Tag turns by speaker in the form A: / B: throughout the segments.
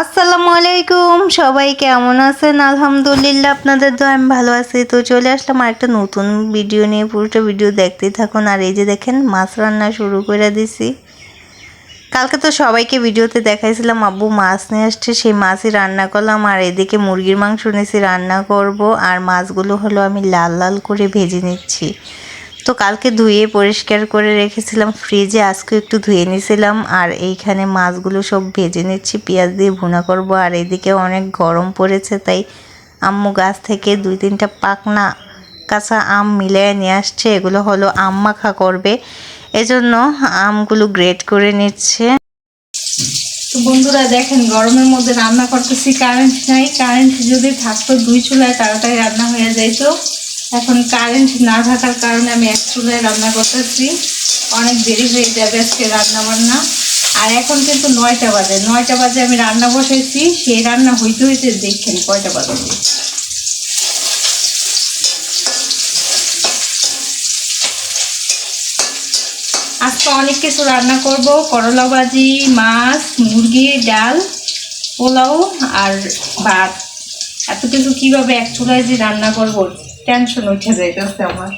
A: আসসালামু আলাইকুম, সবাই কেমন আছেন? আলহামদুলিল্লাহ, আপনাদের তো আমি ভালো আছি। তো চলে আসলাম আর একটা নতুন ভিডিও নিয়ে। পুরোটা ভিডিও দেখতেই থাকুন। আর এই যে দেখেন, মাছ রান্না শুরু করে দিছি। কালকে তো সবাইকে ভিডিওতে দেখাইছিলাম, আব্বু মাছ নিয়ে আসছে, সেই মাছই রান্না করলাম। আর এদিকে মুরগির মাংস নিয়েছি, রান্না করব। আর মাছগুলো হলো আমি লাল লাল করে ভেজে নিচ্ছি। তো কালকে ধুয়ে পরিষ্কার করে রেখেছিলাম ফ্রিজে আজকে একটু ধুয়ে নিয়েছিলাম। আর এইখানে মাছগুলো সব ভেজে নিচ্ছি, পেঁয়াজ দিয়ে ভুনা করব। আর এদিকে অনেক গরম পড়েছে, তাই আম্মু গাছ থেকে দুই তিনটা পাকনা কাঁচা আম মিলিয়ে নিয়ে আসছে। এগুলো হলো আম মাখা করবে। এজন্য আমগুলো গ্রেট করে নিচ্ছে।
B: তো বন্ধুরা দেখেন, গরমের মধ্যে রান্না করতেছি কারেন্ট নাই। কারেন্ট যদি থাকতো দুই চুলায়, তাড়াতাড়ি রান্না হয়ে যাইতো। এখন কারেন্ট না থাকার কারণে আমি এক চুলায় রান্না করতেছি। অনেক দেরি হয়ে যাবে আজকে রান্না বান্না আর এখন কিন্তু নয়টা বাজে। নয়টা বাজে আমি রান্না বসাইছি। সেই রান্না হইতে হইতে দেখছেন কয়টা বাজে। আজকে অনেক কিছু রান্না করব। করলা ভাজি, মাছ, মুরগি, ডাল, পোলাও আর ভাত। এত কিছু কীভাবে এক চুলায় যে রান্না করব? টেনশন উঠে যাইতেছে আমার।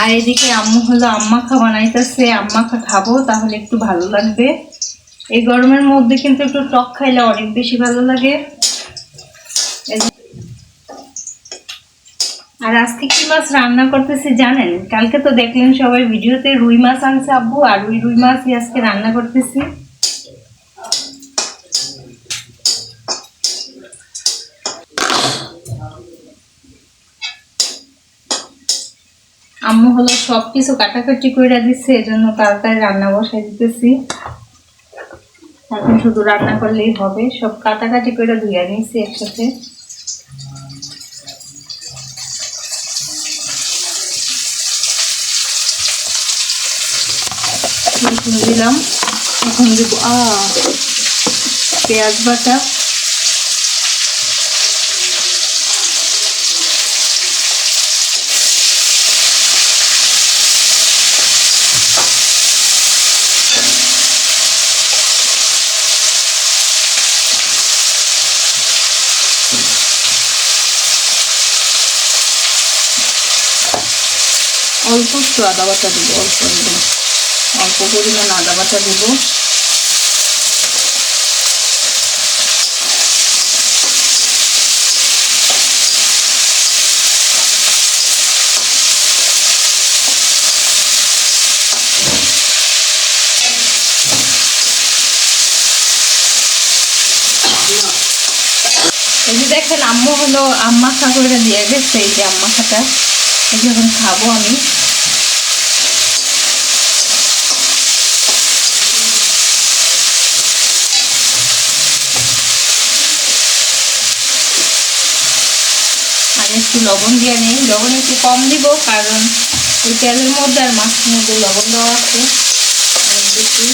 B: আর এদিকে আম্মু হলো আম্মাখা বানাইতেছে আম্মাখা খাব, তাহলে একটু ভালো লাগবে। এই গরমের মধ্যে কিন্তু একটু টক খাইলে অনেক বেশি ভালো লাগে। আর আজকে কি মাছ রান্না করতেছি জানেন? কালকে তো দেখলেন সবাই ভিডিওতে রুই মাছ আনছে আব্বু, আর ওই রুই মাছই আজকে রান্না করতেছি। আম্মু হলো সব কিছু কাটাকাটি করে দিচ্ছে এজন্য তাড়াতাড়ি রান্না বসাই দিতেছি। এখন শুধু রান্না করলেই হবে, সব কাটাকাটি করে ধুয়ে নিয়েছি একসাথে। দিলাম। এখন দেবো পেঁয়াজ বাটা। অল্প একটু আদা বাটা দেবো, অল্প একদম অল্প পরিমাণ আদা বাটা দেব। এই যে দেখেন, আম্মু হলো আম্মা খা করে দিয়ে গেছে, এই যে আম্মা খাটা এই যে এখন খাব আমি। একটু লবণ দিয়ে নেই। লবণ একটু কম দিব, কারণ ওই তেলের মধ্যে আর মাছের মধ্যে লবণ দেওয়া আছে। বেশি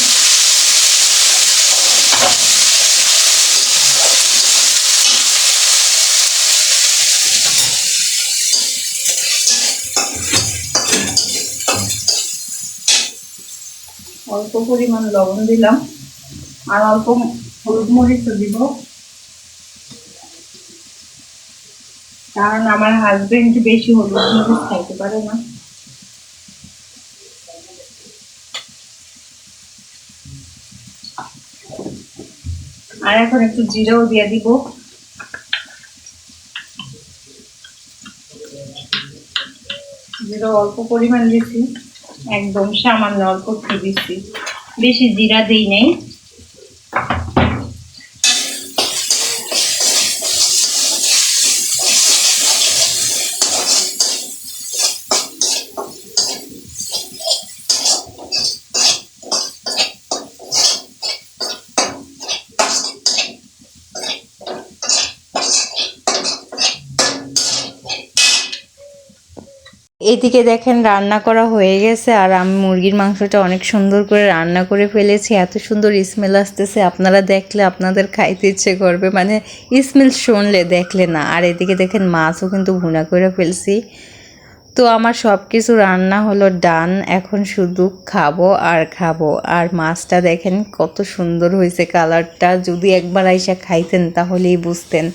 B: অল্প পরিমাণ লবণ দিলাম। আর অল্প হলুদ মরিচ দিব। কারণ আমার হাজবেন্ড বেশি হলুদ মরিচ খাইতে পারে না। আর এখন একটু জিরাও দিয়ে দিব। জিরা অল্প পরিমাণ দিছি। একদম সামান্য অল্প একটু দিচ্ছি বেশি জিরা দিই নেই।
A: এদিকে দেখেন রান্না করা হয়ে গেছে আর আমি মুরগির মাংসটা অনেক সুন্দর করে রান্না করে ফেলেছি। এত সুন্দর স্মেল আসতেছে। আপনারা দেখলে আপনাদের খাইতে ইচ্ছে করবে। মানে স্মেল শুনলে দেখলে না। আর এদিকে দেখেন মাছও কিন্তু ভুনা করে ফেলছি। তো আমার সব কিছু রান্না হলো ডান এখন শুধু খাব আর খাব। আর মাছটা দেখেন কত সুন্দর হয়েছে কালারটা যদি একবার আইসা খাইতেন তাহলেই বুঝতেন।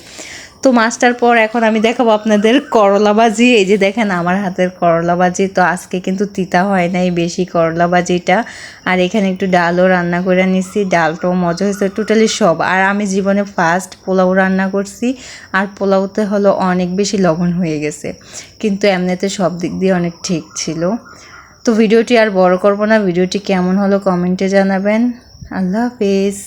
A: তো মাছটার পর এখন আমি দেখাবো আপনাদের করলা ভাজি এই যে দেখেন আমার হাতের করলা ভাজি তো আজকে কিন্তু তিতা হয় নাই বেশি করলা ভাজিটা আর এখানে একটু ডালও রান্না করে নিছি। ডালটাও মজা হয়েছে টোটালি সব। আর আমি জীবনে ফার্স্ট পোলাও রান্না করছি। আর পোলাওতে হলো অনেক বেশি লবণ হয়ে গেছে। কিন্তু এমনিতে সব দিক দিয়ে অনেক ঠিক ছিল। তো ভিডিওটি আর বড় করব না। ভিডিওটি কেমন হলো কমেন্টে জানাবেন। আল্লাহ হাফেজ।